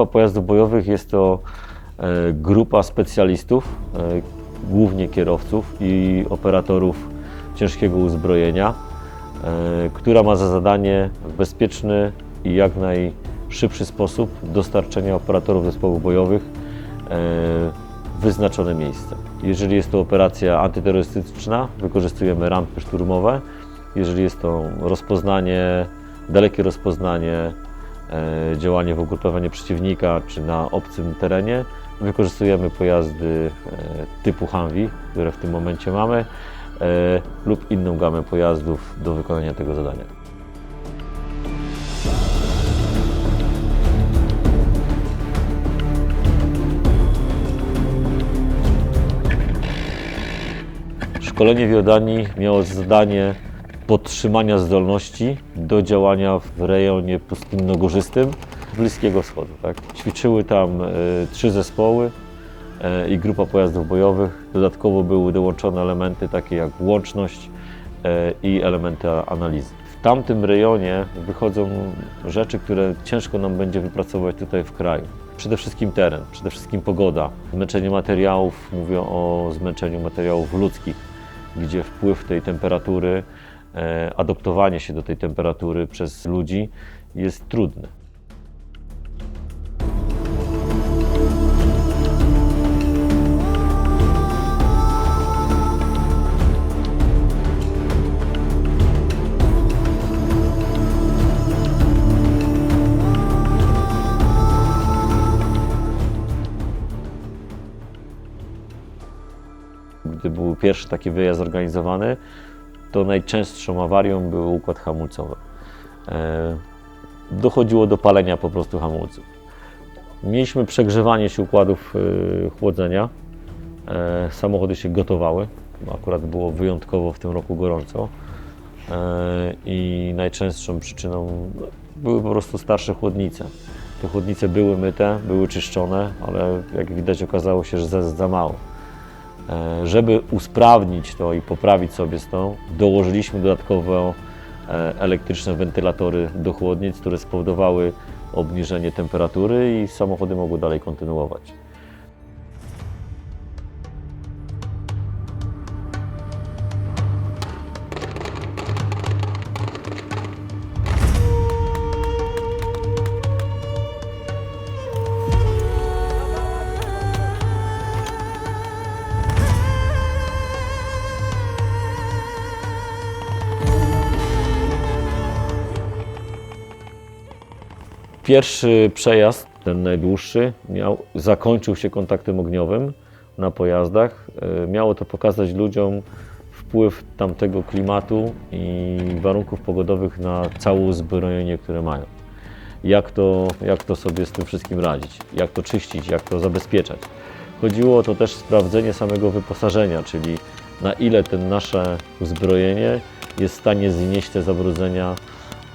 Grupa pojazdów bojowych jest to e, grupa specjalistów, e, głównie kierowców i operatorów ciężkiego uzbrojenia, e, która ma za zadanie w bezpieczny i jak najszybszy sposób dostarczenia operatorów zespołów bojowych w wyznaczone miejsce. Jeżeli jest to operacja antyterrorystyczna, wykorzystujemy rampy szturmowe. Jeżeli jest to rozpoznanie, dalekie rozpoznanie, działanie w ugrupowaniu przeciwnika czy na obcym terenie, wykorzystujemy pojazdy e, typu Humvee, które w tym momencie mamy, e, lub inną gamę pojazdów do wykonania tego zadania. Szkolenie w Jordanii miało za zadanie podtrzymania zdolności do działania w rejonie pustynno-górzystym Bliskiego Wschodu. Tak? Ćwiczyły tam e, trzy zespoły e, i grupa pojazdów bojowych. Dodatkowo były dołączone elementy takie jak łączność e, i elementy analizy. W tamtym rejonie wychodzą rzeczy, które ciężko nam będzie wypracować tutaj w kraju. Przede wszystkim teren, przede wszystkim pogoda. Zmęczenie materiałów, mówię o zmęczeniu materiałów ludzkich, gdzie wpływ tej temperatury, e, adaptowanie się do tej temperatury przez ludzi jest trudne. Gdy był pierwszy taki wyjazd zorganizowany, to najczęstszą awarią był układ hamulcowy. E, Dochodziło do palenia po prostu hamulców. Mieliśmy przegrzewanie się układów e, chłodzenia. E, Samochody się gotowały. Akurat było wyjątkowo w tym roku gorąco. I najczęstszą przyczyną były po prostu starsze chłodnice. Te chłodnice były myte, były czyszczone, ale jak widać okazało się, że za, za mało. E, Żeby usprawnić to i poprawić sobie z tą, dołożyliśmy dodatkowo e, elektryczne wentylatory do chłodnic, które spowodowały obniżenie temperatury i samochody mogły dalej kontynuować. Pierwszy przejazd, ten najdłuższy, miał, zakończył się kontaktem ogniowym na pojazdach. E, Miało to pokazać ludziom wpływ tamtego klimatu i warunków pogodowych na całe uzbrojenie, które mają. Jak to, jak to sobie z tym wszystkim radzić, jak to czyścić, jak to zabezpieczać. Chodziło o to też sprawdzenie samego wyposażenia, czyli na ile ten nasze uzbrojenie jest w stanie znieść te zabrudzenia,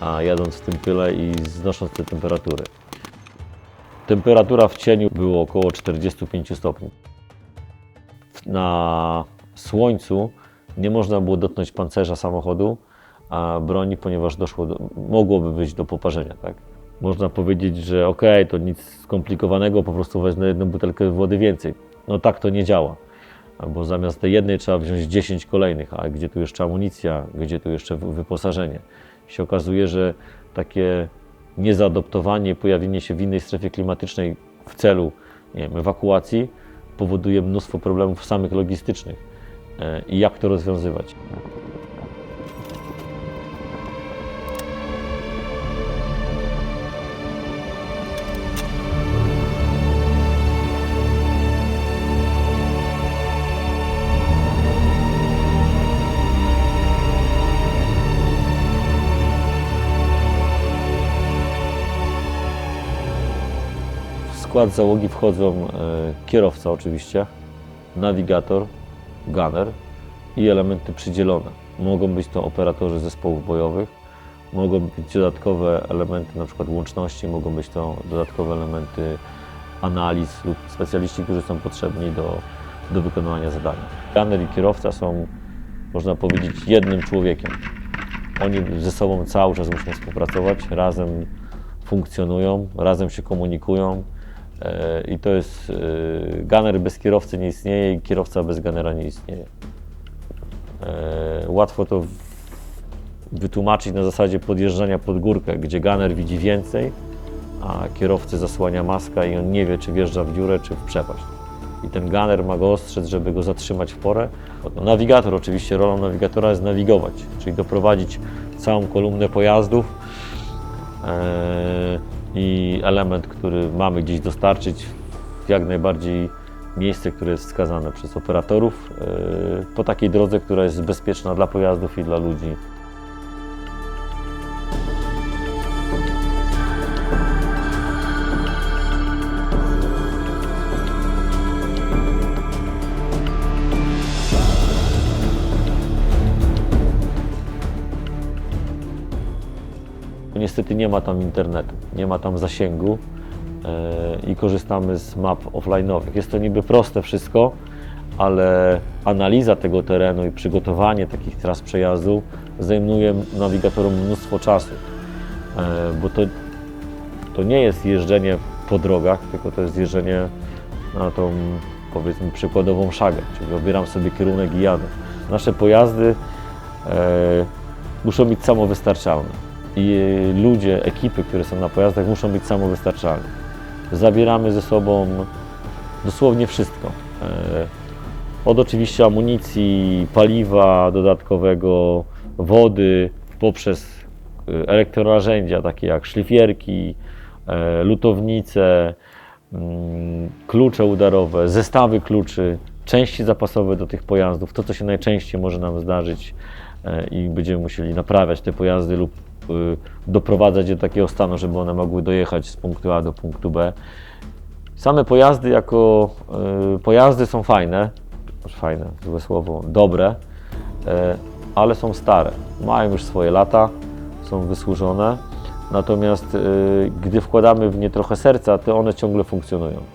a jadąc w tym pyle i znosząc te temperatury. Temperatura w cieniu było około 45 stopni. Na słońcu nie można było dotknąć pancerza samochodu, a broni, ponieważ doszło do, mogłoby być do poparzenia. Tak? Można powiedzieć, że okej, to nic skomplikowanego, po prostu wezmę jedną butelkę wody więcej. No tak to nie działa. Bo zamiast tej jednej trzeba wziąć 10 kolejnych, a gdzie tu jeszcze amunicja, gdzie tu jeszcze wy- wyposażenie. Się okazuje, że takie niezaadoptowanie, pojawienie się w innej strefie klimatycznej w celu nie wiem, ewakuacji powoduje mnóstwo problemów samych logistycznych. E, I jak to rozwiązywać? Skład załogi wchodzą e, kierowca oczywiście, nawigator, gunner i elementy przydzielone. Mogą być to operatorzy zespołów bojowych, mogą być dodatkowe elementy na przykład łączności, mogą być to dodatkowe elementy analiz lub specjaliści, którzy są potrzebni do, do wykonywania zadania. Gunner i kierowca są, można powiedzieć, jednym człowiekiem. Oni ze sobą cały czas muszą współpracować, razem funkcjonują, razem się komunikują i to jest, e, gunner bez kierowcy nie istnieje i kierowca bez gunnera nie istnieje. E, Łatwo to wytłumaczyć na zasadzie podjeżdżania pod górkę, gdzie gunner widzi więcej, a kierowcy zasłania maska i on nie wie, czy wjeżdża w dziurę, czy w przepaść. I ten gunner ma go ostrzec, żeby go zatrzymać w porę. No, nawigator, oczywiście rolą nawigatora jest nawigować, czyli doprowadzić całą kolumnę pojazdów e, i element, który mamy gdzieś dostarczyć w jak najbardziej miejsce, które jest wskazane przez operatorów e, po takiej drodze, która jest bezpieczna dla pojazdów i dla ludzi. Niestety nie ma tam internetu, nie ma tam zasięgu e, i korzystamy z map offline'owych. Jest to niby proste wszystko, ale analiza tego terenu i przygotowanie takich tras przejazdu zajmuje nawigatorom mnóstwo czasu, e, bo to, to nie jest jeżdżenie po drogach, tylko to jest jeżdżenie na tą powiedzmy przykładową szagę, czyli obieram sobie kierunek i jadę. Nasze pojazdy e, muszą być samowystarczalne i ludzie, ekipy, które są na pojazdach muszą być samowystarczalni. Zabieramy ze sobą dosłownie wszystko. E, Od oczywiście amunicji, paliwa dodatkowego, wody, poprzez e, elektronarzędzia takie jak szlifierki, e, lutownice, mm, klucze udarowe, zestawy kluczy, części zapasowe do tych pojazdów, to co się najczęściej może nam zdarzyć e, i będziemy musieli naprawiać te pojazdy lub doprowadzać je do takiego stanu, żeby one mogły dojechać z punktu A do punktu B. Same pojazdy jako y, pojazdy są fajne, znaczy fajne, złe słowo, dobre, e, ale są stare. Mają już swoje lata, są wysłużone, natomiast y, gdy wkładamy w nie trochę serca, to one ciągle funkcjonują.